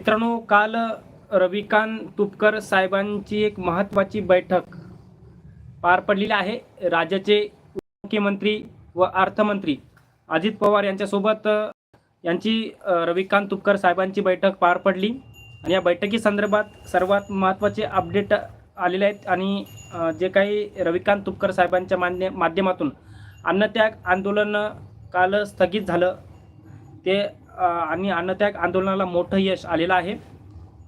मित्रांनो काल रविकांत तुपकर साहेबांची एक महत्त्वाची बैठक पार पडलेली आहे. राज्याचे मुख्यमंत्री व अर्थमंत्री अजित पवार यांच्यासोबत यांची रविकांत तुपकर साहेबांची बैठक पार पडली. आणि या बैठकीसंदर्भात सर्वात महत्त्वाचे अपडेट आलेले आहेत. आणि जे काही रविकांत तुपकर साहेबांच्या मान्य माध्यमातून अन्नत्याग आंदोलन काल स्थगित झालं. ते आणि अन्नत्याग आंदोलनाला मोठं यश आलेलं आहे.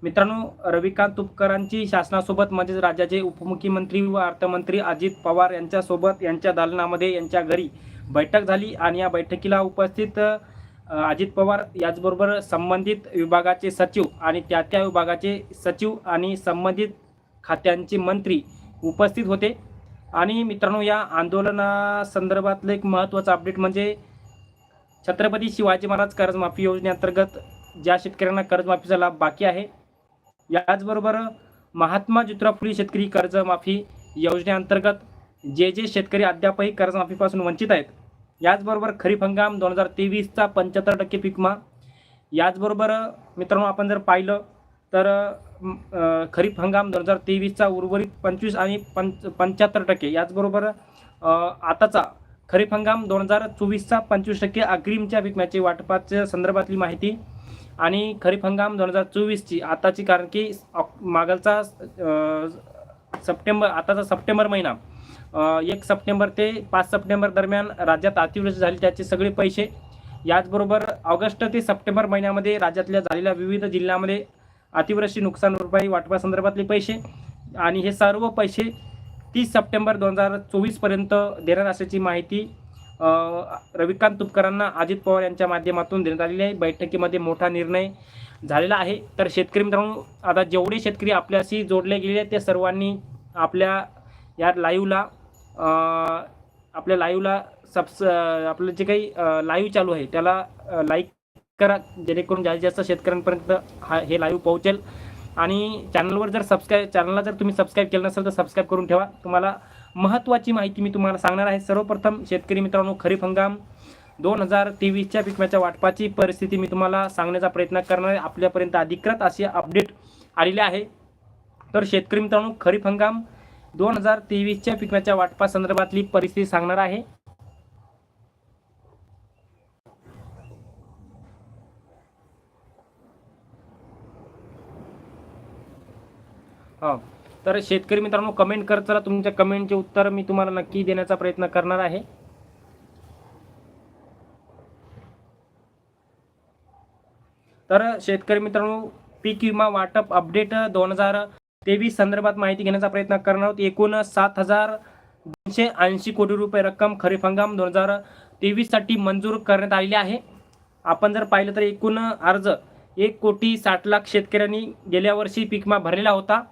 मित्रांनो रविकांत तुपकरांची शासनासोबत म्हणजेच राज्याचे उपमुख्यमंत्री व अर्थमंत्री अजित पवार यांच्यासोबत यांच्या दालनामध्ये यांच्या घरी बैठक झाली आणि या बैठकीला उपस्थित अजित पवार याचबरोबर संबंधित विभागाचे सचिव आणि त्या त्या विभागाचे सचिव आणि संबंधित खात्यांचे मंत्री उपस्थित होते. आणि मित्रांनो या आंदोलनासंदर्भातलं एक महत्त्वाचं अपडेट म्हणजे छत्रपती शिवाजी महाराज कर्जमाफी योजनेअंतर्गत ज्या शेतकऱ्यांना कर्जमाफीचा लाभ बाकी आहे याचबरोबर महात्मा ज्योतिराव फुले शेतकरी कर्जमाफी योजनेअंतर्गत जे जे शेतकरी अद्यापही कर्जमाफीपासून वंचित आहेत याचबरोबर खरीप हंगाम दोन हजार तेवीसचा पंच्याहत्तर टक्के पिकमा याचबरोबर मित्रांनो आपण जर पाहिलं तर खरीप हंगाम दोन हजार तेवीसचा उर्वरित पंचवीस आणि पंच पंच्याहत्तर टक्के याचबरोबर आताचा खरीप हंगाम दोन हजार चोवीसचा पंचवीस टक्के अग्रिमच्या विकम्याचे वाटपाच्या संदर्भातली माहिती आणि खरीप हंगाम दोन हजार चोवीसची आताची कारण की मागलचा सप्टेंबर आताचा सप्टेंबर महिना एक सप्टेंबर ते पाच सप्टेंबर दरम्यान राज्यात अतिवृष्टी झाली त्याचे सगळे पैसे याचबरोबर ऑगस्ट ते सप्टेंबर महिन्यामध्ये राज्यातल्या झालेल्या विविध जिल्ह्यामध्ये अतिवृष्टी नुकसान भरपाई वाटपासंदर्भातले पैसे आणि हे सर्व पैसे तीस सप्टेंबर दोन हजार चोवीसपर्यंत देणार असल्याची माहिती रविकांत तुपकरांना अजित पवार यांच्या माध्यमातून देण्यात आलेली आहे. बैठकीमध्ये मोठा निर्णय झालेला आहे. तर शेतकरी मित्रांनो आता जेवढे शेतकरी आपल्याशी जोडले गेलेले आहेत ते सर्वांनी आपल्या या लाईव्हला आपल्या लाईव्हला सबस आपलं जे काही लाईव्ह चालू आहे त्याला लाईक करा जेणेकरून जास्तीत जास्त शेतकऱ्यांपर्यंत हा हे लाईव्ह पोहोचेल. आणि चॅनलवर जर सबस्क्राईब चॅनलला जर तुम्ही सबस्क्राईब केलं नसेल तर सबस्क्राईब करून ठेवा. तुम्हाला महत्त्वाची माहिती मी तुम्हाला सांगणार आहे. सर्वप्रथम शेतकरी मित्रांनो खरीप हंगाम दोन हजार तेवीसच्या पिकम्याच्या वाटपाची परिस्थिती मी तुम्हाला सांगण्याचा प्रयत्न करणार आहे. आपल्यापर्यंत अधिकृत असे अपडेट आलेले आहे. तर शेतकरी मित्रांनो खरीप हंगाम दोन हजार तेवीसच्या पिकम्याच्या वाटपासंदर्भातली परिस्थिती सांगणार आहे. हा. तर शेतकरी मित्रांनो कमेंट करत चला. तुमच्या कमेंटचे उत्तर मी तुम्हाला नक्की देण्याचा प्रयत्न करणार आहे. तर शेतकरी मित्रांनो पीक विमा वाटप अपडेट दोन हजार तेवीस संदर्भात माहिती घेण्याचा प्रयत्न करणार आहोत. एकूण सात हजार दोनशे ऐंशी कोटी रुपये रक्कम खरीप हंगाम दोन हजार तेवीससाठी मंजूर करण्यात आलेली आहे. आपण जर पाहिलं तर एकूण अर्ज एक कोटी साठ लाख शेतकऱ्यांनी गेल्या वर्षी पीक विमा भरलेला होता.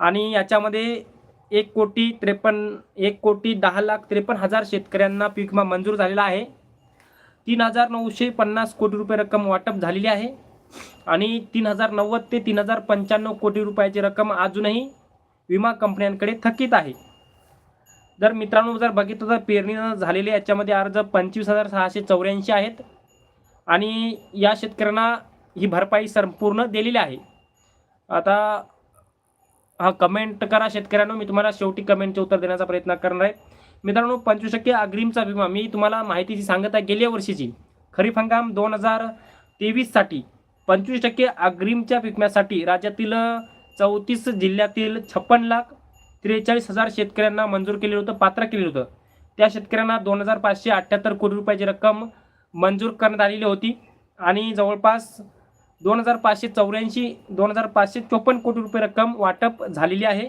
आणि याच्यामध्ये एक कोटी त्रेपन्न एक कोटी दहा लाख त्रेपन्न हजार शेतकऱ्यांना पीक विमा मंजूर झालेला आहे. तीन हजार नऊशे पन्नास कोटी रुपये रक्कम वाटप झालेली आहे आणि तीन हजार नव्वद ते तीन हजार पंच्याण्णव कोटी रुपयाची रक्कम अजूनही विमा कंपन्यांकडे थकीत आहे. जर मित्रांनो जर बघितलं तर पेरणी झालेले याच्यामध्ये अर्ज पंचवीस हजार सहाशे चौऱ्याऐंशी आहेत आणि या शेतकऱ्यांना ही भरपाई संपूर्ण दिलेली आहे. आता हा कमेंट करा शेतकऱ्यांनो. मी तुम्हाला शेवटी कमेंटचे उत्तर देण्याचा प्रयत्न करणार आहे. मित्रांनो पंचवीस टक्के अग्रिमचा विमा. मी तुम्हाला माहितीची सांगत आहे गेल्या वर्षीची खरीप हंगाम दोन हजार तेवीससाठी पंचवीस टक्के अग्रिमच्या विम्यासाठी राज्यातील चौतीस जिल्ह्यातील छप्पन लाख त्रेचाळीस हजार शेतकऱ्यांना मंजूर केलेलं होतं पात्र केलेलं होतं. त्या शेतकऱ्यांना दोन हजार पाचशे अठ्ठ्याहत्तर कोटी रुपयाची रक्कम मंजूर करण्यात आलेली होती. आणि जवळपास दोन हजार पाचशे चौऱ्याऐंशी दोन हजार पाचशे चोपन्न कोटी रुपये रक्कम वाटप झालेली आहे.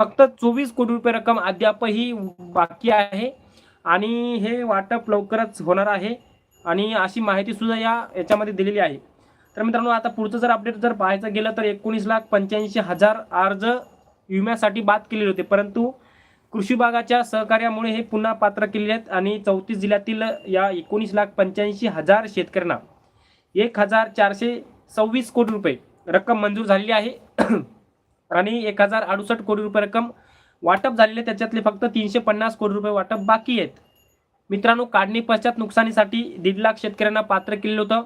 फक्त चोवीस कोटी रुपये रक्कम अद्यापही बाकी आहे आणि हे वाटप लवकरच होणार आहे आणि अशी माहिती सुद्धा या याच्यामध्ये दिलेली आहे. तर मित्रांनो आता पुढचं जर अपडेट जर पाहायचं गेलं तर एकोणीस लाख पंच्याऐंशी हजार अर्ज विम्यासाठी बाद केलेले होते. परंतु कृषी विभागाच्या सहकार्यामुळे हे पुन्हा पात्र केलेले आहेत आणि चौतीस जिल्ह्यातील या एकोणीस लाख पंच्याऐंशी हजार शेतकऱ्यांना एक हजार चारशे सव्वीस कोटी रुपये रक्कम मंजूर झालेली आहे. आणि एक हजार अडुसष्ट कोटी रुपये रक्कम वाटप झालेले त्याच्यातले फक्त तीनशे पन्नास कोटी रुपये वाटप बाकी आहेत. मित्रांनो काढणी पश्चात नुकसानीसाठी दीड लाख शेतकऱ्यांना पात्र केलेलं होतं.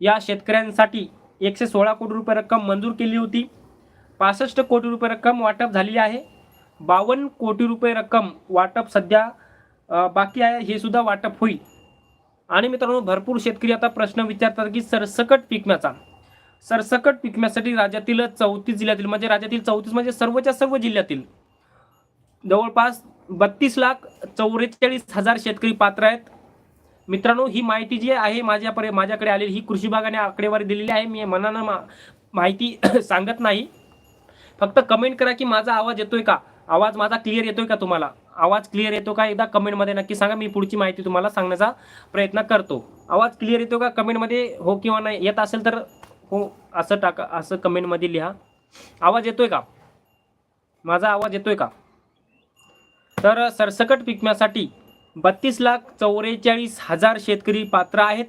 या शेतकऱ्यांसाठी एकशे सोळा कोटी रुपये रक्कम मंजूर केली होती. पासष्ट कोटी रुपये रक्कम वाटप झालेली आहे. बावन्न कोटी रुपये रक्कम वाटप सध्या बाकी आहे. हे सुद्धा वाटप होईल. आणि मित्रांनो भरपूर शेतकरी आता प्रश्न विचारतात की सरसकट पिकम्याचा सरसकट पिकम्यासाठी राज्यातील चौतीस जिल्ह्यातील म्हणजे राज्यातील चौतीस म्हणजे सर्वच्या सर्व जिल्ह्यातील जवळपास बत्तीस लाख चौवेचाळीस हजार शेतकरी पात्र आहेत. मित्रांनो ही माहिती जी आहे माझ्यापर्य माझ्याकडे आलेली ही कृषी विभागाने आकडेवारी दिलेली आहे. मी मनानं मा माहिती सांगत नाही. फक्त कमेंट करा की माझा आवाज येतोय का? आवाज माझा क्लिअर येतोय का तुम्हाला? आवाज क्लिअर येतो का? एकदा कमेंटमध्ये नक्की सांगा. मी पुढची माहिती तुम्हाला सांगण्याचा प्रयत्न करतो. आवाज क्लिअर येतो का? कमेंटमध्ये हो किंवा नाही येत असेल तर हो असं टाका असं कमेंटमध्ये लिहा. आवाज येतोय का? माझा आवाज येतोय का? तर सरसकट पिकण्यासाठी बत्तीस लाख चौवेचाळीस हजार शेतकरी पात्र आहेत.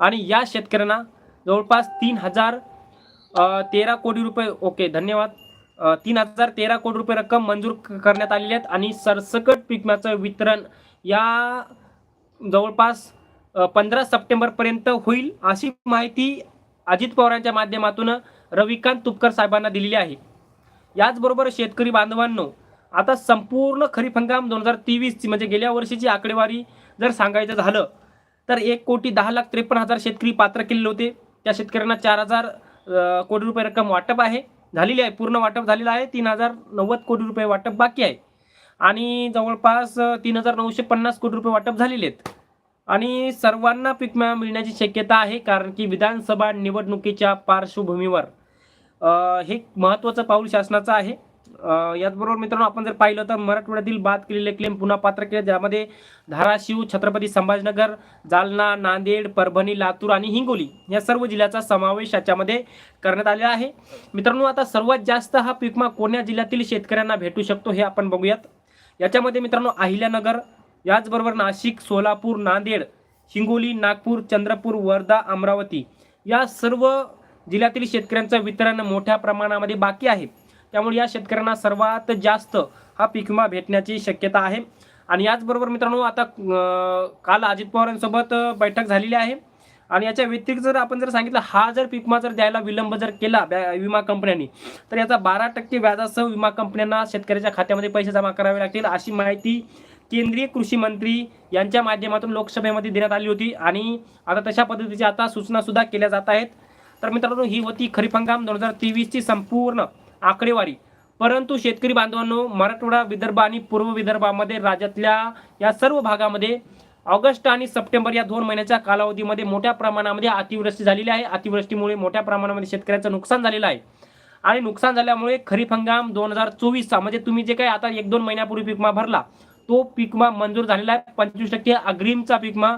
आणि या शेतकऱ्यांना जवळपास तीन हजार तेरा कोटी रुपये. ओके धन्यवाद. तीन हजार तेरा कोटी रुपये रक्कम मंजूर करण्यात आलेली आहेत आणि सरसकट पिकम्याचं वितरण या जवळपास पंधरा सप्टेंबरपर्यंत होईल अशी माहिती अजित पवारांच्या माध्यमातून रविकांत तुपकर साहेबांना दिलेली आहे. याचबरोबर शेतकरी बांधवांनो आता संपूर्ण खरीप हंगाम दोन हजार तेवीसची म्हणजे गेल्या वर्षीची आकडेवारी जर सांगायचं झालं तर एक कोटी दहा लाख त्रेपन्न हजार शेतकरी पात्र केलेले होते. त्या शेतकऱ्यांना चार हजार कोटी रुपये रक्कम वाटप आहे. झालेली आहे. पूर्ण वाटप झालेलं आहे. तीन हजार नव्वद कोटी रुपये वाटप बाकी आहे. आणि जवळपास तीन हजार नऊशे पन्नास कोटी रुपये वाटप झालेले आहेत. आणि सर्वांना पीक विमा मिळण्याची शक्यता आहे कारण की विधानसभा निवडणुकीच्या पार्श्वभूमीवर हे महत्त्वाचं पाऊल शासनाचं आहे. याचबरोबर मित्रांनो आपण जर पाहिलं तर मराठवाड्यातील बाद केलेले क्लेम पुन्हा पात्र केले ज्यामध्ये धाराशिव छत्रपती संभाजीनगर जालना नांदेड परभणी लातूर आणि हिंगोली या सर्व जिल्ह्याचा समावेश याच्यामध्ये करण्यात आलेला आहे. मित्रांनो आता सर्वात जास्त हा पिकमा कोण्या जिल्ह्यातील शेतकऱ्यांना भेटू शकतो हे आपण बघूयात. याच्यामध्ये मित्रांनो अहिल्यानगर याचबरोबर नाशिक सोलापूर नांदेड हिंगोली नागपूर चंद्रपूर वर्धा अमरावती या सर्व जिल्ह्यातील शेतकऱ्यांचं वितरण मोठ्या प्रमाणामध्ये बाकी आहे. त्यामुळे या शेतकऱ्यांना सर्वात जास्त हा पीक विमा भेटण्याची शक्यता आहे. आणि याचबरोबर मित्रांनो आता काल अजित पवारांसोबत बैठक झालेली आहे. आणि याच्या व्यतिरिक्त जर आपण जर सांगितलं हा जर पीक विमा जर द्यायला विलंब जर केला बॅ- विमा कंपन्यांनी तर याचा बारा टक्के व्याजासह विमा कंपन्यांना शेतकऱ्याच्या खात्यामध्ये पैसे जमा करावे लागतील अशी माहिती केंद्रीय कृषी मंत्री यांच्या माध्यमातून लोकसभेमध्ये देण्यात आली होती. आणि आता तशा पद्धतीच्या आता सूचनासुद्धा केल्या जात आहेत. तर मित्रांनो ही होती खरीप हंगाम दोन हजार तेवीसची संपूर्ण आकडेवारी. परंतु शेतकरी बांधवांनो मराठवाडा विदर्भ आणि पूर्व विदर्भामध्ये राज्यातल्या या सर्व भागामध्ये ऑगस्ट आणि सप्टेंबर या दोन महिन्याच्या कालावधीमध्ये मोठ्या प्रमाणामध्ये अतिवृष्टी झालेली आहे. अतिवृष्टीमुळे मोठ्या प्रमाणामध्ये शेतकऱ्याचं नुकसान झालेलं आहे. आणि नुकसान झाल्यामुळे खरीप हंगाम दोन हजार चोवीसचा म्हणजे तुम्ही जे काही आता एक दोन महिन्यापूर्वी पिकमा भरला तो पिकमा मंजूर झालेला आहे. पंचवीस टक्के अग्रिमचा पिकमा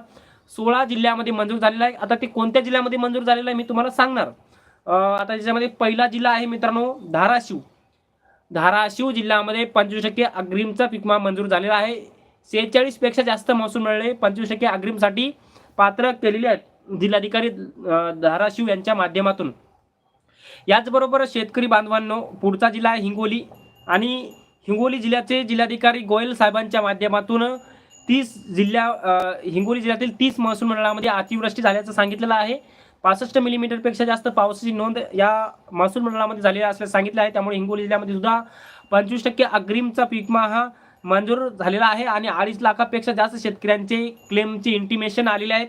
सोळा जिल्ह्यामध्ये मंजूर झालेला आहे. आता ते कोणत्या जिल्ह्यामध्ये मंजूर झालेला आहे मी तुम्हाला सांगणार. आता त्याच्यामध्ये पहिला जिल्हा आहे मित्रांनो धाराशिव. धाराशिव जिल्ह्यामध्ये पंचवीस टक्के अग्रिमचा पिकमा मंजूर झालेला आहे. सेहेचाळीसपेक्षा जास्त महसूल मिळाले. पंचवीस टक्के अग्रिमसाठी पात्र केलेले आहेत जिल्हाधिकारी धाराशिव यांच्या माध्यमातून. याचबरोबर शेतकरी बांधवांनो पुढचा जिल्हा आहे हिंगोली. आणि हिंगोली जिल्ह्याचे जिल्हाधिकारी गोयल साहेबांच्या माध्यमातून तीस जिल्ह्या हिंगोली जिल्ह्यातील तीस महसूल मंडळामध्ये अतिवृष्टी झाल्याचं सांगितलेलं आहे. पासष्ट मिलीमीटरपेक्षा जास्त पावसाची नोंद या महसूल मंडळामध्ये झालेली असल्याचं सांगितलं आहे. त्यामुळे हिंगोली जिल्ह्यामध्ये सुद्धा पंचवीस टक्के अग्रिमचा पिकमा हा मंजूर झालेला आहे आणि अडीच लाखापेक्षा जास्त शेतकऱ्यांचे क्लेमचे इंटिमेशन आलेले आहेत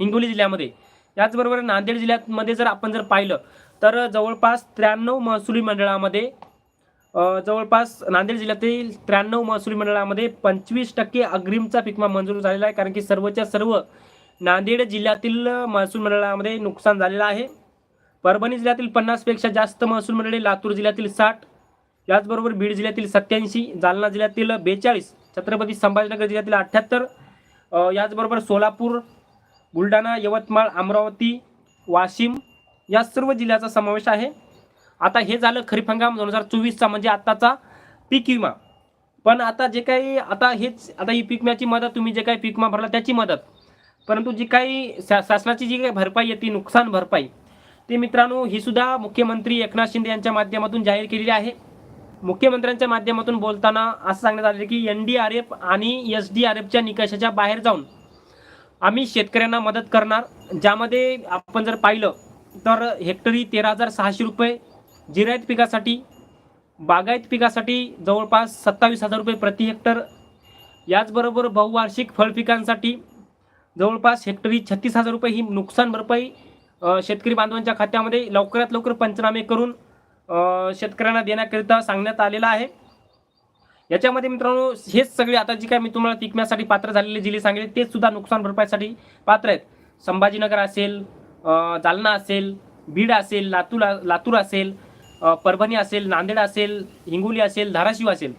हिंगोली जिल्ह्यामध्ये. याचबरोबर नांदेड जिल्ह्यामध्ये जर आपण जर पाहिलं तर जवळपास त्र्याण्णव महसुली मंडळामध्ये जवळपास नांदेड जिल्ह्यातील त्र्याण्णव महसुली मंडळामध्ये पंचवीस टक्के अग्रिमचा पिकमा मंजूर झालेला आहे. कारण की सर्वच्या सर्व नांदेड जिल्ह्यातील महसूल मंडळामध्ये नुकसान झालेलं आहे. परभणी जिल्ह्यातील पन्नासपेक्षा जास्त महसूल मंडळे लातूर जिल्ह्यातील साठ याचबरोबर बीड जिल्ह्यातील सत्याऐंशी जालना जिल्ह्यातील बेचाळीस छत्रपती संभाजीनगर जिल्ह्यातील अठ्ठ्याहत्तर याचबरोबर सोलापूर बुलढाणा यवतमाळ अमरावती वाशिम या सर्व जिल्ह्याचा समावेश आहे. आता हे झालं खरीप हंगाम दोन हजार चोवीसचा म्हणजे आत्ताचा पीक विमा. पण आता जे काही आता हेच आता ही पीक विम्याची मदत तुम्ही जे काही पीक विमा भरला त्याची मदत परंतु जी काही शा शासनाची जी काही भरपाई आहे ती नुकसान भरपाई ते मित्रांनो ही सुद्धा मुख्यमंत्री एकनाथ शिंदे यांच्या माध्यमातून जाहीर केलेली आहे. मुख्यमंत्र्यांच्या माध्यमातून बोलताना असं सांगण्यात आले की एन डी आर एफ आणि एस डी आर एफच्या निकषाच्या बाहेर जाऊन आम्ही शेतकऱ्यांना मदत करणार. ज्यामध्ये आपण जर पाहिलं तर हेक्टरी तेरा हजार सहाशे रुपये जिरायत पिकासाठी बागायत पिकासाठी जवळपास सत्तावीस हजार रुपये प्रति हेक्टर. याचबरोबर बहुवार्षिक फळ पिकांसाठी जवळपास हेक्टरी छत्तीस हजार रुपये ही नुकसान भरपाई शेतकरी बांधवांच्या खात्यामध्ये लवकरात लवकर पंचनामे करून शेतकऱ्यांना देण्याकरिता सांगण्यात आलेलं आहे. याच्यामध्ये मित्रांनो हेच सगळे आता जी काय मी तुम्हाला टिकण्यासाठी पात्र झालेले जिल्हे सांगितले तेच सुद्धा नुकसान भरपाईसाठी पात्र आहेत. संभाजीनगर असेल जालना असेल बीड असेल लातूर लातूर असेल परभणी असेल नांदेड असेल हिंगोली असेल धाराशिव असेल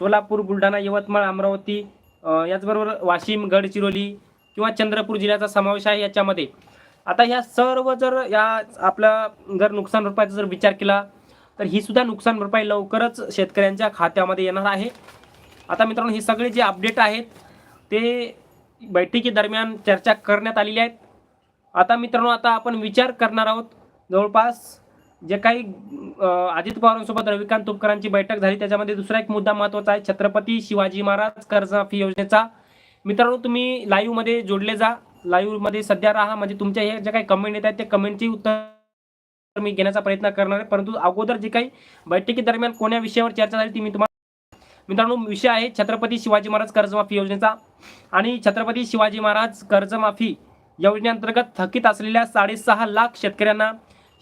सोलापूर बुलढाणा यवतमाळ अमरावती याचबरोबर वाशिम गडचिरोली किंवा चंद्रपूर जिल्ह्याचा समावेश आहे याच्यामध्ये. आता ह्या सर्व जर या आपला जर नुकसान भरपाईचा जर विचार केला तर ही सुद्धा नुकसान भरपाई लवकरच शेतकऱ्यांच्या खात्यामध्ये येणार आहे. आता मित्रांनो हे सगळे जे अपडेट आहेत ते बैठकीदरम्यान चर्चा करण्यात आलेली आहेत. आता मित्रांनो आता आपण विचार करणार आहोत. जवळपास जे काही अजित पवारांसोबत रविकांत तुपकरांची बैठक झाली त्याच्यामध्ये दुसरा एक मुद्दा महत्त्वाचा आहे. छत्रपती शिवाजी महाराज कर्जमाफी योजनेचा. मित्रांनो तुम्ही लाईव्हमध्ये जोडले जा. लाईव्हमध्ये सध्या राहा. म्हणजे तुमच्या हे जे काही कमेंट येत आहेत त्या कमेंटची उत्तर मी घेण्याचा प्रयत्न करणार आहे. परंतु अगोदर जे काही बैठकीदरम्यान कोण्या विषयावर चर्चा झाली ती मी तुम्हाला मित्रांनो विषय आहे छत्रपती शिवाजी महाराज कर्जमाफी योजनेचा. आणि छत्रपती शिवाजी महाराज कर्जमाफी योजनेअंतर्गत थकीत असलेल्या साडेसहा लाख शेतकऱ्यांना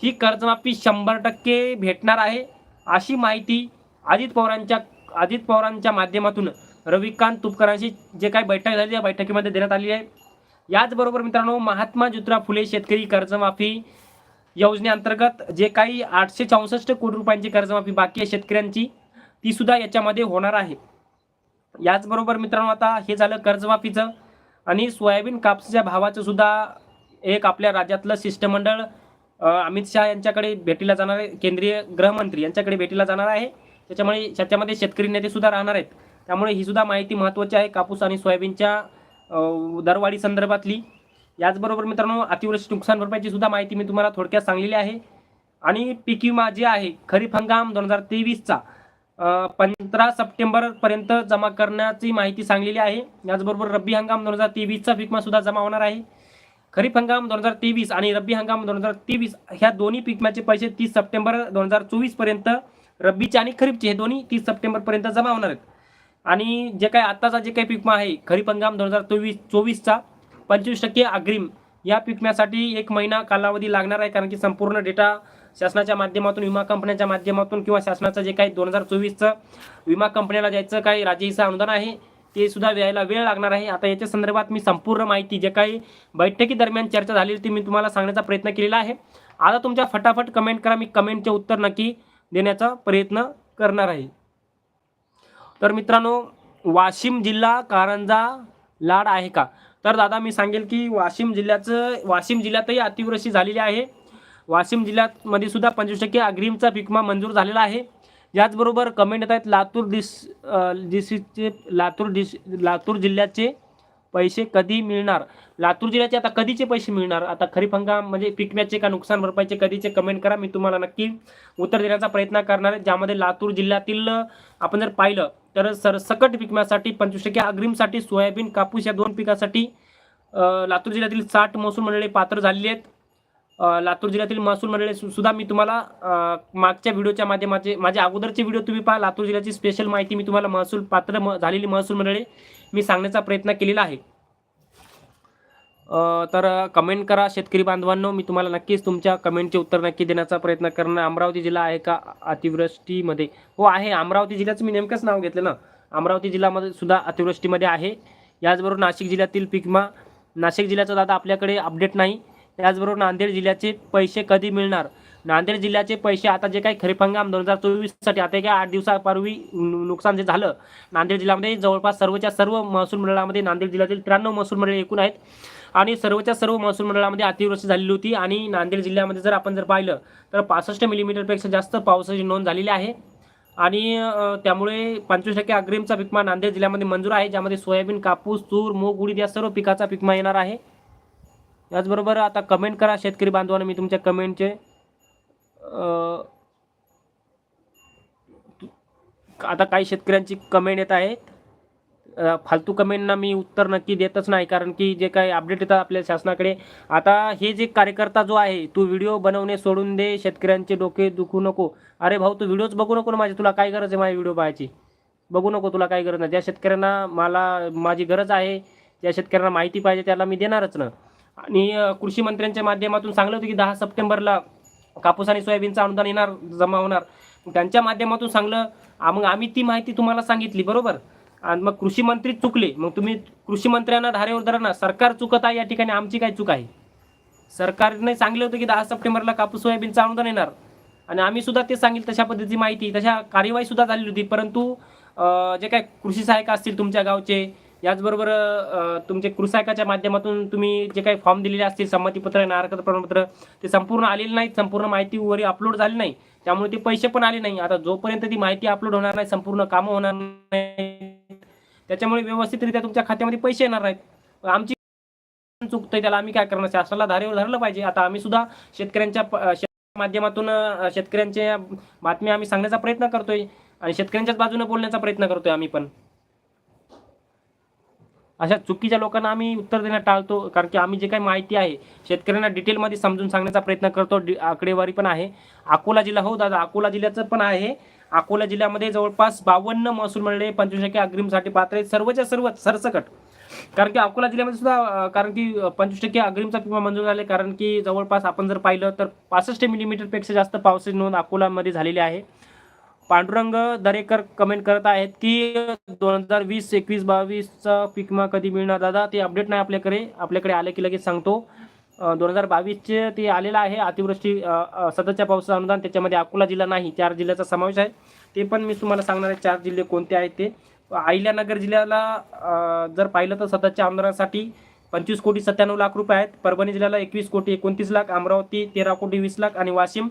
ही कर्जमाफी शंभर टक्के भेटणार आहे अशी माहिती अजित पवारांच्या अजित पवारांच्या माध्यमातून रविकांत तुपकरांशी जे काही बैठक झाली त्या बैठकीमध्ये देण्यात आली आहे. याचबरोबर मित्रांनो महात्मा ज्योतिराव फुले शेतकरी कर्जमाफी योजनेअंतर्गत जे काही आठशे चौसष्ट कोटी रुपयांची कर्जमाफी बाकी आहे शेतकऱ्यांची ती सुद्धा याच्यामध्ये होणार आहे. याचबरोबर मित्रांनो आता हे झालं कर्जमाफीचं आणि सोयाबीन कापसाच्या भावाचं सुद्धा एक आपल्या राज्यातलं शिष्टमंडळ अमित शहा यांच्याकडे भेटीला जाणार आहे. केंद्रीय गृहमंत्री यांच्याकडे भेटीला जाणार आहे. त्याच्यामुळे त्याच्यामध्ये शेतकरी नेते सुद्धा राहणार आहेत. त्यामुळे ही सुद्धा माहिती महत्त्वाची आहे. कापूस आणि सोयाबीनच्या दरवाढी संदर्भातली. याचबरोबर मित्रांनो अतिवृष्टी नुकसान भरपाईची सुद्धा माहिती मी तुम्हाला थोडक्यात सांगलेली आहे. आणि पीक विमा जे आहे खरीप हंगाम दोन हजार तेवीसचा पंधरा सप्टेंबरपर्यंत जमा करण्याची माहिती सांगलेली आहे. याचबरोबर रब्बी हंगाम दोन हजार तेवीसचा पीक विमा सुद्धा जमा होणार आहे. खरीप हंगाम दोन हजार तेवीस आणि रब्बी हंगाम दोन हजार तेवीस ह्या दोन्ही पीक विम्याचे पैसे तीस सप्टेंबर दोन हजार चोवीसपर्यंत रब्बीचे आणि खरीपचे हे दोन्ही तीस सप्टेंबरपर्यंत जमा होणार आहेत. आणि जे काही आत्ताचा जे काही पीक आहे खरीप हंगाम दोन हजार चोवीस चोवीसचा पंचवीस टक्के अग्रिम या पिकम्यासाठी एक महिना कालावधी लागणार आहे कारण की संपूर्ण डेटा शासनाच्या माध्यमातून विमा कंपन्यांच्या माध्यमातून किंवा शासनाचं जे काही दोन हजार चोवीसचं विमा कंपन्याला द्यायचं काही राज्यहिसा अनुदान आहे ते सुद्धा द्यायला वेळ लागणार आहे. आता याच्या संदर्भात मी संपूर्ण माहिती जे काही बैठकीदरम्यान चर्चा झाली ती मी तुम्हाला सांगण्याचा प्रयत्न केलेला आहे. आता तुमच्या फटाफट कमेंट करा मी कमेंटचे उत्तर नक्की देण्याचा प्रयत्न करणार आहे. तर मित्रांनो वाशिम जिल्हा कारंजा लाड आहे का? तर दादा मी सांगेल की वाशिम जिल्ह्याचं वाशिम जिल्ह्यातही अतिवृष्टी झालेली आहे. वाशिम जिल्ह्यामध्ये सुद्धा पंचवीस टक्के अग्रिमचा पिकमा मंजूर झालेला आहे. याचबरोबर कमेंट येत आहेत लातूर डिस डिस्ट्रिक्टचे लातूर डिस लातूर जिल्ह्याचे पैसे कधी मिळणार? लातूर जिल्ह्याचे आता कधीचे पैसे मिळणार? आता खरीप हंगाम म्हणजे पीक मॅचचे का नुकसान भरपाईचे कधीचे कमेंट करा. मी तुम्हाला नक्की उत्तर देण्याचा प्रयत्न करणार आहे. ज्यामध्ये लातूर जिल्ह्यातील आपण जर पाहिलं तर सरसकट पिकम्यासाठी पंचवीस टक्के अग्रिमसाठी सोयाबीन कापूस या दोन पिकासाठी लातूर जिल्ह्यातील साठ महसूल मंडळे पात्र झालेली आहेत. लातूर जिल्ह्यातील महसूल मंडळे सुद्धा मी तुम्हाला मागच्या व्हिडिओच्या माध्यमाचे माझ्या अगोदरचे व्हिडिओ तुम्ही पहा. लातूर जिल्ह्याची स्पेशल माहिती मी तुम्हाला महसूल पात्र म- झालेली महसूल मंडळे मी सांगण्याचा प्रयत्न केलेला आहे. तर कमेंट करा शेतकरी बांधवांनो. मी तुम्हाला नक्कीच तुमच्या कमेंटचे उत्तर नक्की देण्याचा प्रयत्न करणार. अमरावती जिल्हा आहे का? अतिवृष्टीमध्ये. हो आहे. अमरावती जिल्ह्याचं मी नेमकंच नाव घेतलं ना. अमरावती जिल्ह्यामध्ये सुद्धा अतिवृष्टीमध्ये आहे. याचबरोबर नाशिक जिल्ह्यातील पिकमा नाशिक जिल्ह्याचं दादा आपल्याकडे अपडेट नाही. त्याचबरोबर नांदेड जिल्ह्याचे पैसे कधी मिळणार? नांदेड जिल्ह्याचे पैसे आता जे काही खरीप हंगाम दोन हजार चोवीससाठी आता काय आठ दिवसापूर्वी नुकसान जे झालं नांदेड जिल्ह्यामध्ये जवळपास सर्वच्या सर्व महसूल मंडळामध्ये नांदेड जिल्ह्यातील त्र्याण्णव महसूल मंडळ एकूण आहेत. आणि सर्वच्या सर्व महसूल मंडळामध्ये अतिवृष्टी झालेली होती आणि नांदेड जिल्ह्यामध्ये जर आपण जर पाहिलं तर पासष्ट मिलीमीटरपेक्षा जास्त पावसाची नोंद झालेली आहे. आणि त्यामुळे पंचवीस टक्के अग्रिमचा पिकमा नांदेड जिल्ह्यामध्ये मंजूर आहे ज्यामध्ये सोयाबीन कापूस तूर मूग उडीद या सर्व पिकाचा पिकमा येणार आहे. याचबरोबर आता कमेंट करा शेतकरी बांधवांना मी तुमच्या कमेंटचे आता काही शेतकऱ्यांची कमेंट येत आहेत. फालतू कमेंटना मी उत्तर नक्की देतच नाही. कारण की जे काही अपडेट येतात आपल्या शासनाकडे आता हे जे कार्यकर्ता जो आहे तू व्हिडिओ बनवणे सोडून दे शेतकऱ्यांचे डोके दुखू नको. अरे भाऊ तू व्हिडिओच बघू नको ना माझी. तुला काय गरज आहे माझी व्हिडिओ पाहायची? बघू नको तुला काय गरज नाही. ज्या शेतकऱ्यांना मला माझी गरज आहे ज्या शेतकऱ्यांना माहिती पाहिजे त्याला मी देणारच ना. आणि कृषी मंत्र्यांच्या माध्यमातून सांगलं होतं की दहा सप्टेंबरला कापूस आणि सोयाबीनचं अनुदान येणार जमा होणार. त्यांच्या माध्यमातून सांगलं मग आम्ही ती माहिती तुम्हाला सांगितली बरोबर? आणि मग कृषी मंत्री चुकले मग तुम्ही कृषी मंत्र्यांना धारेवर धरा ना. सरकार चुकत आहे या ठिकाणी आमची काय चूक आहे. सरकारने सांगले होतं की दहा सप्टेंबरला कापूस सोयाबीनचं अनुदान येणार. आणि आम्ही सुद्धा ते सांगेल तशा पद्धतीची माहिती तशा कार्यवाही सुद्धा झालेली होती. परंतु जे काय कृषी सहाय्यक असतील तुमच्या गावचे याचबरोबर तुमचे कृषायकाच्या माध्यमातून तुम्ही जे काही फॉर्म दिलेले असतील संमतीपत्र नारकत प्रमाणपत्र ते संपूर्ण आलेले नाहीत. संपूर्ण माहिती वरी अपलोड झाली नाही. त्यामुळे ते पैसे पण आले नाही. आता जोपर्यंत ती माहिती अपलोड होणार नाही संपूर्ण कामं होणार नाही त्याच्यामुळे व्यवस्थितरित्या तुमच्या खात्यामध्ये पैसे येणार नाहीत. आमची चुकतंय त्याला आम्ही काय करणार? शासनाला धारेवर धरलं पाहिजे. आता आम्ही सुद्धा शेतकऱ्यांच्या माध्यमातून शेतकऱ्यांच्या बातम्या आम्ही सांगण्याचा प्रयत्न करतोय आणि शेतकऱ्यांच्याच बाजूने बोलण्याचा प्रयत्न करतोय आम्ही पण. अशा चुकीच्या लोकांना आम्ही उत्तर देणं टाळतो कारण की आम्ही जे काही माहिती आहे शेतकऱ्यांना डिटेलमध्ये समजून सांगण्याचा प्रयत्न करतो डि आकडेवारी पण आहे. अकोला जिल्हा हो दादा अकोला जिल्ह्याचं पण आहे. अकोला जिल्ह्यामध्ये जवळपास बावन्न महसूल मंडळे पंचवीस टक्के अग्रिमसाठी पात्र आहेत सर्वच्या सर्व सरसकट. कारण की अकोला जिल्ह्यामध्ये सुद्धा कारण की पंचवीस टक्के अग्रिमचा विमा मंजूर झाले कारण की जवळपास आपण जर पाहिलं तर पासष्ट मिलीमीटरपेक्षा जास्त पावसाची नोंद अकोलामध्ये झालेली आहे. पांडुरंग दरेकर कमेंट करत आहेत की दोन हजार वीस एकवीस बावीसचा पीक विमा कधी मिळणार? दादा ते अपडेट नाही आपल्याकडे. आपल्याकडे आले की लगेच सांगतो. दोन हजार बावीसचे ते आलेलं आहे. अतिवृष्टी सततच्या पावसाचं अनुदान त्याच्यामध्ये अकोला जिल्हा नाही चार जिल्ह्याचा समावेश आहे. ते पण मी तुम्हाला सांगणार आहे चार जिल्हे कोणते आहेत ते. अहिल्यानगर जिल्ह्याला जर पाहिलं तर सततच्या आमदारांसाठी पंचवीस कोटी सत्त्याण्णव लाख रुपये आहेत. परभणी जिल्ह्याला एकवीस कोटी एकोणतीस लाख अमरावती तेरा कोटी वीस लाख आणि वाशिम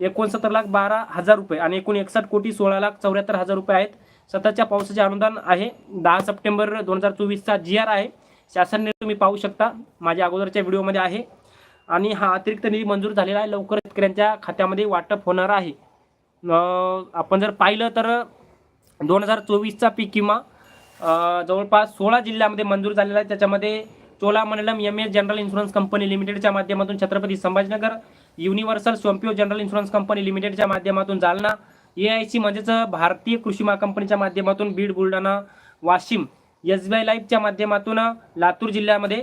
एकोणसत्तर लाख बारा हजार रुपये आणि एकूण एकसष्ट कोटी सोळा लाख चौऱ्याहत्तर हजार रुपये आहेत. सततच्या पावसाचे अनुदान आहे. दहा सप्टेंबर दोन हजार चोवीसचा जी आर आहे. शासनने तुम्ही पाहू शकता. माझ्या अगोदरच्या व्हिडिओमध्ये आहे. आणि हा अतिरिक्त निधी मंजूर झालेला आहे. लवकर शेतकऱ्यांच्या खात्यामध्ये वाटप होणार आहे. आपण जर पाहिलं तर दोन हजार चोवीसचा पीक विमा जवळपास सोळा जिल्ह्यामध्ये मंजूर झालेला आहे. त्याच्यामध्ये Cholamandalam M S general insurance company लिमिटेडच्या माध्यमातून Chhatrapati Sambhajinagar universal Sompo general insurance company लिमिटेडच्या माध्यमातून जालना. ए आय सी म्हणजेच भारतीय कृषी कंपनीच्या माध्यमातून Beed Buldhana Washim S B I लाईफच्या माध्यमातून लातूर जिल्ह्यामध्ये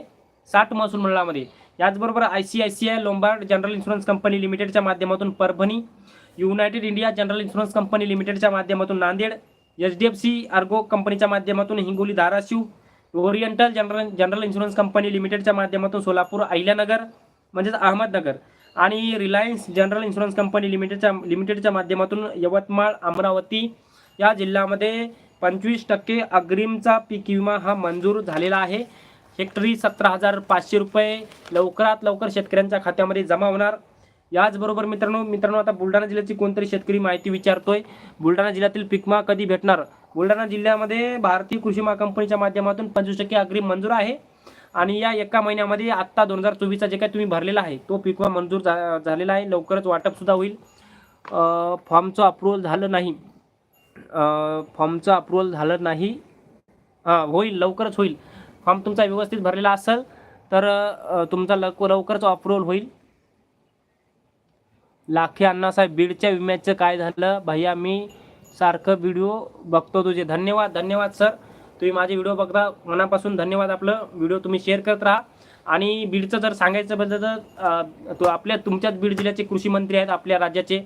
साठ महसूल मंडळामध्ये. याचबरोबर I C I C I Lombard general insurance company लिमिटेडच्या माध्यमातून Parbhani united India general insurance company लिमिटेडच्या माध्यमातून Nanded H D F C Ergo कंपनीच्या माध्यमातून Hingoli Dharashiv oriental general general insurance company लिमिटेडच्या माध्यमातून सोलापूर अहिल्यानगर म्हणजेच अहमदनगर. आणि रिलायन्स जनरल इन्शुरन्स कंपनी लिमिटेडच्या लिमिटेडच्या माध्यमातून यवतमाळ अमरावती या जिल्ह्यामध्ये पंचवीस टक्के अग्रिमचा पीक विमा हा मंजूर झालेला आहे. हेक्टरी सतरा हजार पाचशे रुपये लवकरात लवकर शेतकऱ्यांच्या खात्यामध्ये जमा होणार. याचबरोबर मित्रांनो मित्रांनो आता बुलढाणा जिल्ह्याची कोणतरी शेतकरी माहिती विचारतोय. बुलढाणा जिल्ह्यातील पीक विमा कधी भेटणार? बुलढाणा जिल्ह्यामध्ये भारतीय कृषी विमा कंपनीच्या माध्यमातून पंचवीस टक्के अग्रिम मंजूर आहे. आणि या एका महिन्यामध्ये आत्ता दोन हजार चोवीसचा जे काही तुम्ही भरलेला आहे तो पिकवा मंजूर झा झालेला आहे. लवकरच वाटपसुद्धा होईल. फॉर्मचं अप्रुव्हल झालं नाही. फॉर्मचं अप्रुव्हल झालं नाही. हां होईल लवकरच होईल. फॉर्म तुमचा व्यवस्थित भरलेला असेल तर तुमचा लवकर लवकरच अप्रुव्हल होईल. लाखे अण्णासाहेब बीडच्या विम्याचं काय झालं भैया मी सारखं व्हिडिओ बघतो तुझे. धन्यवाद धन्यवाद सर तुम्ही माझे व्हिडिओ बघता मनापासून धन्यवाद. आपलं व्हिडिओ तुम्ही शेअर करत राहा. आणि बीडचं जर सांगायचं बद्दल तर तो आपल्या तुमच्याच बीड जिल्ह्याचे कृषी मंत्री आहेत आपल्या राज्याचे.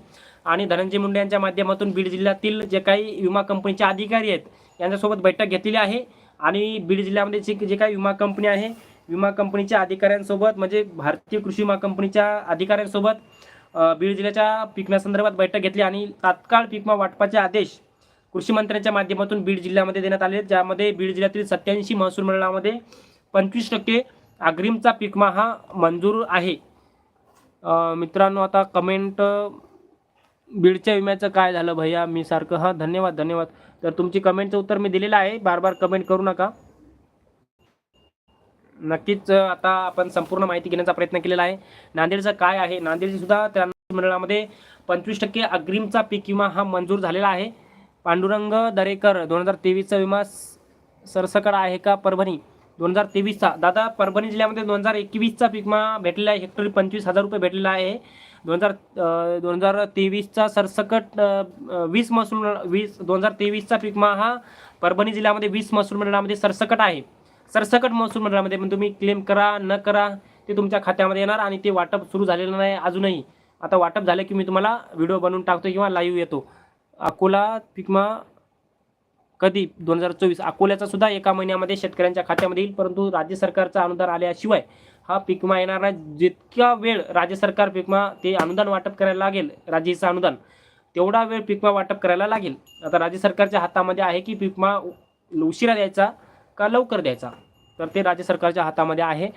आणि धनंजय मुंडे यांच्या माध्यमातून बीड जिल्ह्यातील जे काही विमा कंपनीचे अधिकारी आहेत यांच्यासोबत बैठक घेतलेली आहे. आणि बीड जिल्ह्यामध्ये जे जे काही विमा कंपनी आहे विमा कंपनीच्या अधिकाऱ्यांसोबत म्हणजे भारतीय कृषी विमा कंपनीच्या अधिकाऱ्यांसोबत बीड जिल्ह्याच्या पिकण्यासंदर्भात बैठक घेतली. आणि तात्काळ पिकमा वाटपाचे आदेश कृषी मंत्र्यांच्या माध्यमातून बीड जिल्ह्यामध्ये देण्यात आले ज्यामध्ये बीड जिल्ह्यातील सत्याऐंशी महसूल मंडळामध्ये पंचवीस टक्के अग्रिमचा पिकमा हा मंजूर आहे. मित्रांनो आता कमेंट बीडच्या विम्याचं काय झालं भैया? मी सारखं हां धन्यवाद धन्यवाद. तर तुमची कमेंटचं उत्तर मी दिलेलं आहे. बार बार कमेंट करू नका. नक्कीच आता आपण संपूर्ण माहिती घेण्याचा प्रयत्न केलेला आहे. नांदेडचं काय आहे? नांदेडची सुद्धा त्या मंडळामध्ये पंचवीस टक्के अग्रिमचा पीक विमा हा मंजूर झालेला आहे. पांडुरंग दरेकर दोन हजार तेवीसचा विमा सरसकट आहे का परभणी? दोन हजार तेवीसचा. दादा परभणी जिल्ह्यामध्ये दोन हजार एकवीसचा पिकमा भेटलेला आहे. हेक्टरी पंचवीस हजार रुपये भेटलेला आहे. दोन हजार दोन हजार तेवीसचा सरसकट वीस महसूल वीस दोन हजार तेवीसचा पिकमा हा परभणी जिल्ह्यामध्ये वीस महसूल मंडळामध्ये सरसकट आहे. सरसकट महसूल मंडळामध्ये पण तुम्ही क्लेम करा न करा ते तुमच्या खात्यामध्ये येणार आणि ते वाटप सुरू झालेलं नाही अजूनही. आता वाटप झालं की मी तुम्हाला व्हिडिओ बनवून टाकतो किंवा लाईव्ह येतो. अकोला पिकमा कधी? दोन हजार चोवीस. अकोल्याचा सुद्धा एका महिन्यामध्ये शेतकऱ्यांच्या खात्यामध्ये येईल परंतु राज्य सरकारचा अनुदान आल्याशिवाय हा पिकमा येणार नाही. जितका वेळ राज्य सरकार पिकमा ते अनुदान वाटप करायला लागेल राज्याचं अनुदान तेवढा वेळ पिकमा वाटप करायला लागेल. आता राज्य सरकारच्या हातामध्ये आहे की पिकमा उशिरा द्यायचा का लवकर द्यायचा? तर ते राज्य सरकारच्या हातामध्ये आहे.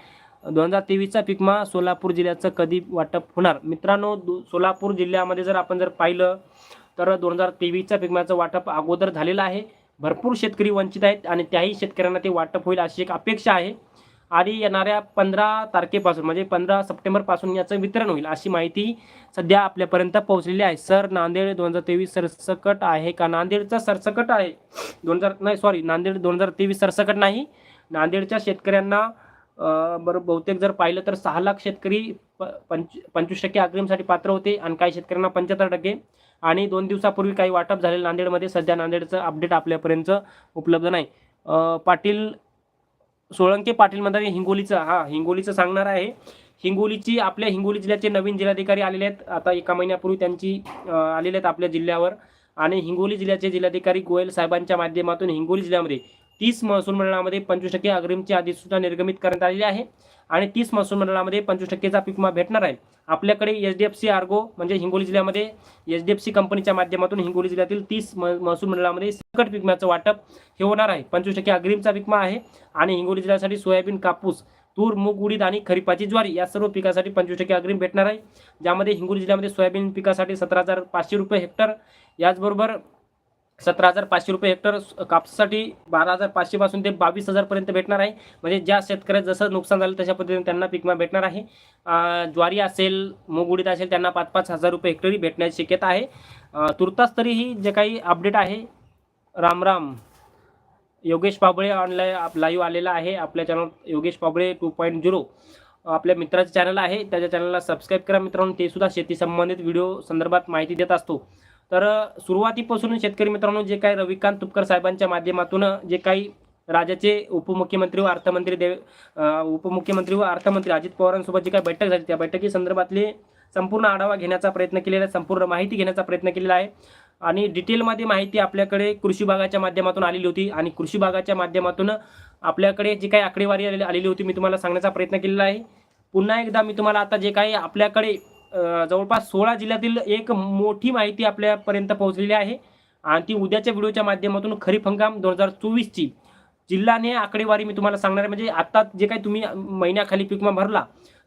दोन हजार तेवीसचा पिकमा सोलापूर जिल्ह्याचं कधी वाटप होणार? मित्रांनो दु- सोलापूर जिल्ह्यामध्ये जर आपण जर पाहिलं तर दोन हजार तेवीसच्या पिकम्याचं वाटप अगोदर झालेलं आहे. भरपूर शेतकरी वंचित आहेत आणि त्याही शेतकऱ्यांना ते वाटप होईल अशी एक अपेक्षा आहे. आणि येणाऱ्या पंधरा तारखेपासून म्हणजे पंधरा सप्टेंबरपासून याचं वितरण होईल अशी माहिती सध्या आपल्यापर्यंत पोहोचलेली आहे. सर नांदेड दोन हजार तेवीस सरसकट आहे का? नांदेडचं सरसकट आहे. दोन हजार नाही सॉरी नांदेड दोन हजार तेवीस सरसकट नाही. नांदेडच्या शेतकऱ्यांना बरं बहुतेक जर पाहिलं तर सहा लाख शेतकरी प पंच पंचवीस टक्के अग्रिमसाठी पात्र होते आणि काही शेतकऱ्यांना पंच्याहत्तर टक्के. आणि दोन दिवसापूर्वी काही वाटप झालेलं नांदेडमध्ये सध्या नांदेडचं अपडेट आपल्यापर्यंत उपलब्ध नाही. पाटील सोळंके पाटील म्हणतात हिंगोलीचं हा हिंगोलीचं सांगणार आहे. हिंगोलीची आपल्या हिंगोली जिल्ह्याचे नवीन जिल्हाधिकारी आलेले आहेत. आता एका महिन्यापूर्वी त्यांची आलेले आहेत आपल्या जिल्ह्यावर. आणि हिंगोली जिल्ह्याचे जिल्हाधिकारी गोयल साहेबांच्या माध्यमातून हिंगोली जिल्ह्यामध्ये तीस महसूल मंडळामध्ये पंचवीस टक्के अग्रिमची अधिसूचना निर्गमित करण्यात आलेली आहे. आणि तीस महसूल मंडळामध्ये पंचवीस टक्केचा पिकमा भेटणार आहे. आपल्याकडे H D F C Ergo म्हणजे हिंगोली जिल्ह्यामध्ये एच डी एफ सी कंपनीच्या माध्यमातून हिंगोली जिल्ह्यातील तीस महसूल मंडळामध्ये सकट पिकम्याचं वाटप हे होणार आहे. पंचवीस टक्के अग्रिमचा पिकमा आहे आणि हिंगोली जिल्ह्यासाठी सोयाबीन कापूस तूर मूग उडीद आणि खरीपाची ज्वारी या सर्व पिकासाठी पंचवीस टक्के अग्रिम भेटणार आहे. ज्यामध्ये हिंगोली जिल्ह्यामध्ये सोयाबीन पिकासाठी सतरा हजार पाचशे रुपये हेक्टर याचबरोबर सतरा हजार पाचशे रुपये हेक्टर कापसासाठी बारा हजार पाचशेपासून ते बावीस हजारपर्यंत भेटणार आहे. म्हणजे ज्या शेतकऱ्याचं जसं नुकसान झालं तशा पद्धतीने त्यांना पिकमा भेटणार आहे. ज्वारी असेल मूग उडीद असेल त्यांना पाच पाच हजार रुपये हेक्टरी भेटण्याची शक्यता आहे. तुर्तास तरीही जे काही अपडेट आहे Ram Ram Yogesh Pabale online app live आलेला आहे. आपल्या channel Yogesh Pabale two point zero आपल्या मित्राचं चॅनल आहे. त्याच्या चॅनलला सबस्क्राईब करा मित्रांनो. ते सुद्धा शेती संबंधित व्हिडिओ संदर्भात माहिती देत असतो. तर सुरुवातीपासून शेतकरी मित्रांनो जे काही रविकांत तुपकर साहेबांच्या माध्यमातून जे काही राज्याचे उपमुख्यमंत्री व अर्थमंत्री देव उपमुख्यमंत्री व अर्थमंत्री अजित पवारांसोबत जी काही बैठक झाली त्या बैठकी संदर्भातले संपूर्ण आढावा घेण्याचा प्रयत्न केलेला आहे संपूर्ण माहिती घेण्याचा प्रयत्न केलेला आहे. आणि डिटेलमध्ये माहिती आपल्याकडे कृषी विभागाच्या माध्यमातून आलेली होती आणि कृषी विभागाच्या माध्यमातून आपल्याकडे जी काही आकडेवारी आलेली आलेली होती मी तुम्हाला सांगण्याचा प्रयत्न केलेला आहे. पुन्हा एकदा मी तुम्हाला आता जे काही आपल्याकडे जवळपास सोळा जिल्ह्यातील एक मोठी माहिती आपल्यापर्यंत पोहोचलेली आहे. आणि ती उद्याच्या व्हिडिओच्या माध्यमातून खरीप हंगाम दोन हजार चोवीसची जिल्हाने आकडेवारी मी तुम्हाला सांगणार आहे. म्हणजे आता जे काही तुम्ही महिन्याखाली पिकमा भरला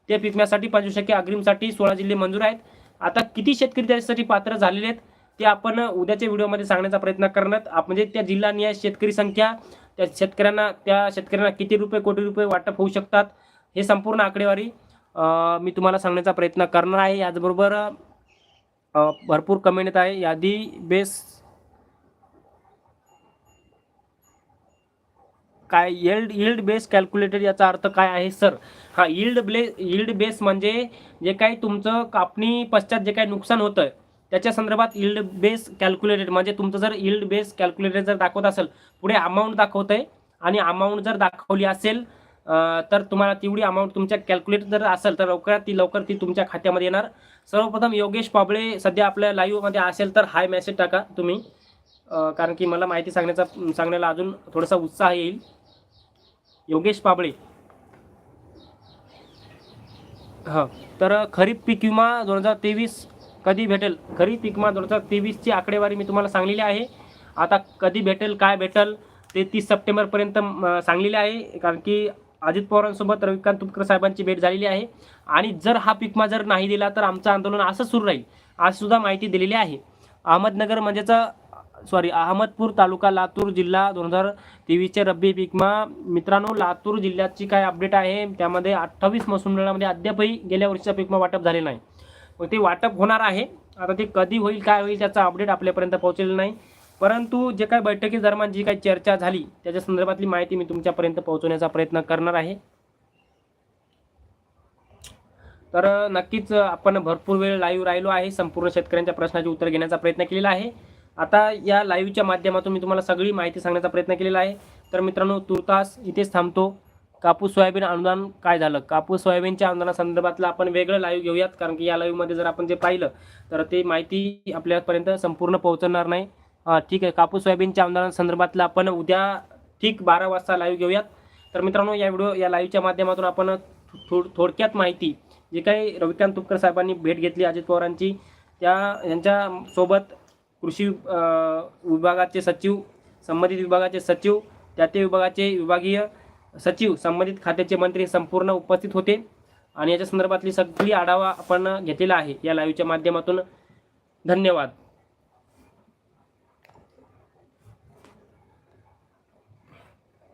त्या पिकम्यासाठी पंचवीस टक्के अग्रिमसाठी सोळा जिल्हे मंजूर आहेत. आता किती शेतकरी त्याच्यासाठी पात्र झालेले आहेत ते आपण उद्याच्या व्हिडिओमध्ये सांगण्याचा प्रयत्न करण्यात आप- म्हणजे त्या जिल्हानिहाय शेतकरी संख्या त्या शेतकऱ्यांना त्या शेतकऱ्यांना किती रुपये कोटी रुपये वाटप होऊ शकतात हे संपूर्ण आकडेवारी मी तुम्हाला सांगण्याचा प्रयत्न करणार आहे. याचबरोबर भरपूर कमेंट येत आहे. यादी बेस काय येल्ड यील्ड बेस कॅल्क्युलेटेड याचा अर्थ काय आहे सर हा यील्ड ब्ले यील्ड बेस म्हणजे जे काही तुमचं कापणी पश्चात जे काही नुकसान होतं त्याच्या संदर्भात यील्ड बेस कॅल्क्युलेटेड म्हणजे तुमचं जर यील्ड बेस कॅल्क्युलेटेड जर दाखवत असेल पुढे अमाऊंट दाखवत आहे आणि अमाऊंट जर दाखवली असेल तर तुम्हाला तेवढी अमाऊंट तुमच्या कॅल्क्युलेट जर असेल तर लवकरात ती लवकर ती तुमच्या खात्यामध्ये येणार. सर्वप्रथम योगेश पाबळे सध्या आपल्या लाईव्हमध्ये असेल तर हाय मेसेज टाका तुम्ही. कारण की मला माहिती सांगण्याचा सांगण्याला अजून थोडासा उत्साह येईल. योगेश पाबळे. हां तर खरीप पीक विमा दोन हजार तेवीस कधी भेटेल? खरीप पीक विमा दोन हजार तेवीसची आकडेवारी मी तुम्हाला सांगलेली आहे. आता कधी भेटेल काय भेटेल ते तीस सप्टेंबरपर्यंत सांगलेले आहे. कारण की अजित पवारांसोबत रविकांत तुपकर साहेबांची भेट झालेली आहे. आणि जर हा पिकमा जर नाही दिला तर आमचं आंदोलन असं सुरू राहील आज सुद्धा माहिती दिलेली आहे. अहमदनगर म्हणजेच सॉरी अहमदपूर तालुका लातूर जिल्हा दोन हजार तेवीसचे रब्बी पिकमा. मित्रांनो लातूर जिल्ह्याची काय अपडेट आहे? त्यामध्ये अठ्ठावीस महसूल मंडळामध्ये अद्यापही गेल्या वर्षीचा पिकमा वाटप झाले नाही. मग ते वाटप होणार आहे. आता ते कधी होईल काय होईल त्याचा अपडेट आपल्यापर्यंत पोहोचलेलं नाही. परंतु जे काही बैठकी दरम्यान जी काही चर्चा झाली त्याच्या संदर्भातली माहिती मी तुमच्यापर्यंत पोहोचवण्याचा प्रयत्न करणार आहे. तर नक्कीच आपण भरपूर वेळ लाईव्ह राहिलो आहे. संपूर्ण शेतकऱ्यांच्या प्रश्नाचे उत्तर घेण्याचा प्रयत्न केलेला आहे. आता या लाईव्हच्या माध्यमातून मी तुम्हाला सगळी माहिती सांगण्याचा प्रयत्न केलेला आहे. तर मित्रांनो तुर्तास इथेच थांबतो. कापूस सोयाबीन अनुदान काय झालं? कापूस सोयाबीनच्या अनुदानासंदर्भातलं आपण वेगळं लाईव्ह घेऊयात. कारण की या लाईव्हमध्ये जर आपण जे पाहिलं तर ते माहिती आपल्यापर्यंत संपूर्ण पोहोचणार नाही. अं, ठीक आहे. कापूस सोयाबीनच्या अनुदानासंदर्भातलं आपण उद्या ठीक बारा वाजता लाईव्ह घेऊयात. तर मित्रांनो या व्हिडिओ या लाईव्हच्या माध्यमातून आपण थोड थोडक्यात माहिती जे काही रविकांत तुपकर साहेबांनी भेट घेतली अजित पवारांची त्या यांच्यासोबत कृषी विभागाचे सचिव संबंधित विभागाचे सचिव त्या ते विभागाचे विभागीय सचिव संबंधित खात्याचे मंत्री संपूर्ण उपस्थित होते. आणि याच्या संदर्भातली सगळी आढावा आपण घेतलेला आहे या लाईव्हच्या माध्यमातून. धन्यवाद.